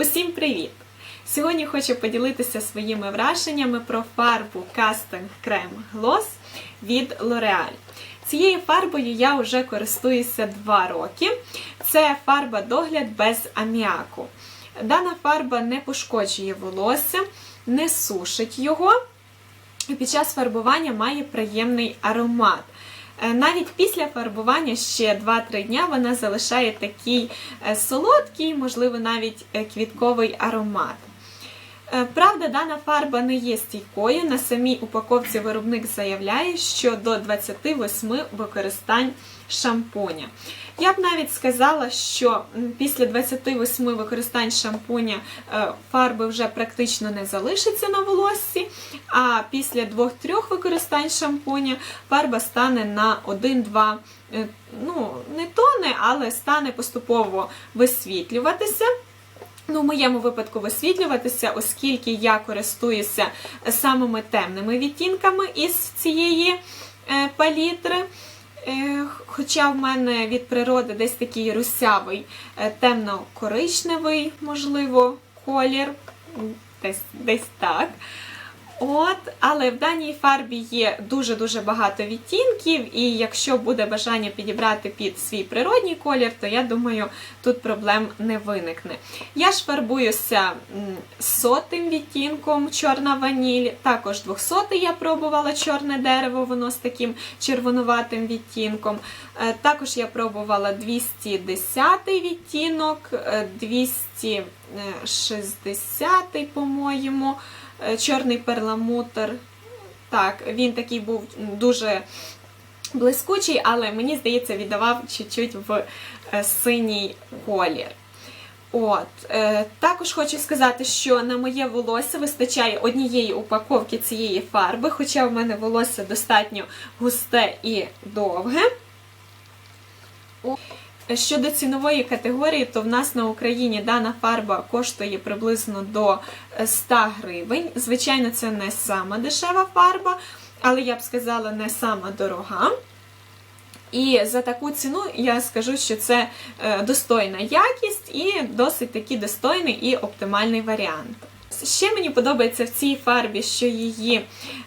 Усім привіт! Сьогодні хочу поділитися своїми враженнями про фарбу Custom Creme Gloss від L'Oreal. Цією фарбою я вже користуюся 2 роки. Це фарба догляд без аміаку. Дана фарба не пошкоджує волосся, не сушить його. І під час фарбування має приємний аромат. Е, Навіть після фарбування ще 2-3 дня вона залишає такий е, солодкий, можливо, навіть е, квітковий аромат. Е, Правда, дана фарба не є стійкою. На самій упаковці виробник заявляє, що до 28 використань шампуня. Я б навіть сказала, що після 28 використань шампуня е, фарби вже практично не залишиться на волоссі, а після 2-3 використань шампуня фарба стане на 1-2, е, ну, не тони, але стане поступово висвітлюватися. Ну, в моєму випадку висвітлюватися, оскільки я користуюся самими темними відтінками із цієї е, палітри. Е, Хоча в мене від природи десь такий русявий, е, темно-коричневий, можливо, колір, десь, десь так. От, але в даній фарбі є дуже-дуже багато відтінків, і якщо буде бажання підібрати під свій природній колір, то я думаю, тут проблем не виникне. Я ж фарбуюся сотим відтінком чорна ваніль, також 200 я пробувала чорне дерево, воно з таким червонуватим відтінком. Е, Також я пробувала 210 відтінок, е, 260, по-моєму е, чорний перламутр. Так, він такий був дуже блискучий, але мені здається, віддавав чуть-чуть в е, синій колір. От, е, також хочу сказати, що на моє волосся вистачає однієї упаковки цієї фарби, хоча в мене волосся достатньо густе і довге. Щодо цінової категорії, то в нас на Україні дана фарба коштує приблизно до е, 100 гривень. Звичайно, це не сама дешева фарба, але я б сказала, не сама дорога. І за таку ціну я скажу, що це е, достойна якість і досить такий достойний і оптимальний варіант. Ще мені подобається в цій фарбі, що її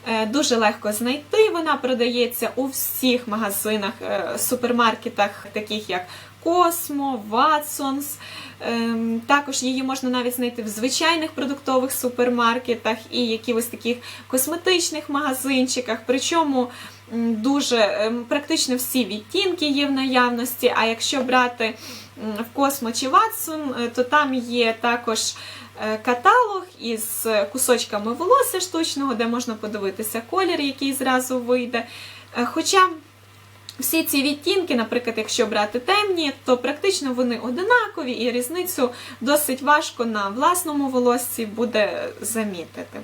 е, дуже легко знайти. Вона продається у всіх магазинах, е, супермаркетах, таких як Watsons. Ем, Також її можна навіть знайти в звичайних продуктових супермаркетах і якихось таких косметичних магазинчиках. Причому дуже ем, практично всі відтінки є в наявності. А якщо брати в Cosmo чи Watson, е, то там є також каталог із кусочками волосся штучного, де можна подивитися колір, який зразу вийде. Е, Хоча всі ці відтінки, наприклад, якщо брати темні, то практично вони одинакові, і різницю досить важко на власному волоссі буде замітити.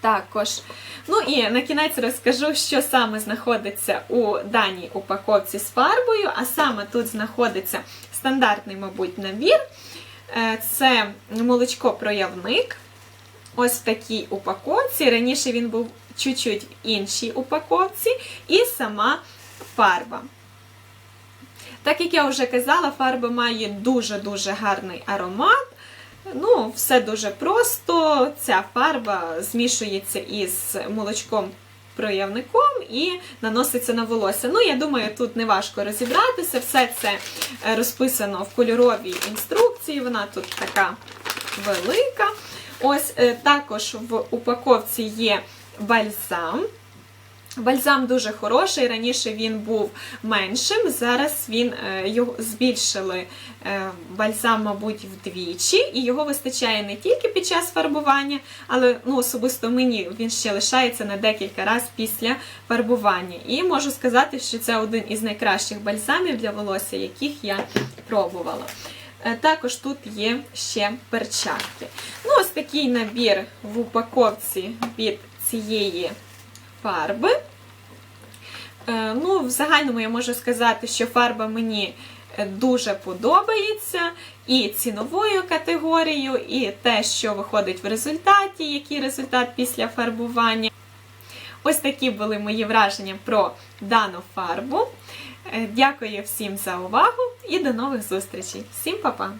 Також, ну і на кінець розкажу, що саме знаходиться у даній упаковці з фарбою, а саме тут знаходиться стандартний, мабуть, набір. Е, Це молочко-проявник. Ось в такій упаковці. Раніше він був чуть-чуть в іншій упаковці, і сама фарба. Так як я вже казала, фарба має дуже-дуже гарний аромат. Ну, все дуже просто. Ця фарба змішується із молочком проявником і наноситься на волосся. Ну, я думаю, тут не важко розібратися. Все це е, розписано в кольоровій інструкції. Вона тут така велика. Ось е, також в упаковці є бальзам. Бальзам дуже хороший, раніше він був меншим, зараз він е, його збільшили е, бальзам, мабуть, вдвічі, і його вистачає не тільки під час фарбування, але ну, особисто мені він ще лишається на декілька разів після фарбування. І можу сказати, що це один із найкращих бальзамів для волосся, яких я пробувала. Е, Також тут є ще перчатки. Ну, ось такий набір в упаковці від цієї фарби. Е, Ну, в загальному я можу сказати, що фарба мені е, дуже подобається і ціновою категорією, і те, що виходить в результаті, який результат після фарбування. Ось такі були мої враження про дану фарбу. Е, Дякую всім за увагу і до нових зустрічей. Всім па-па!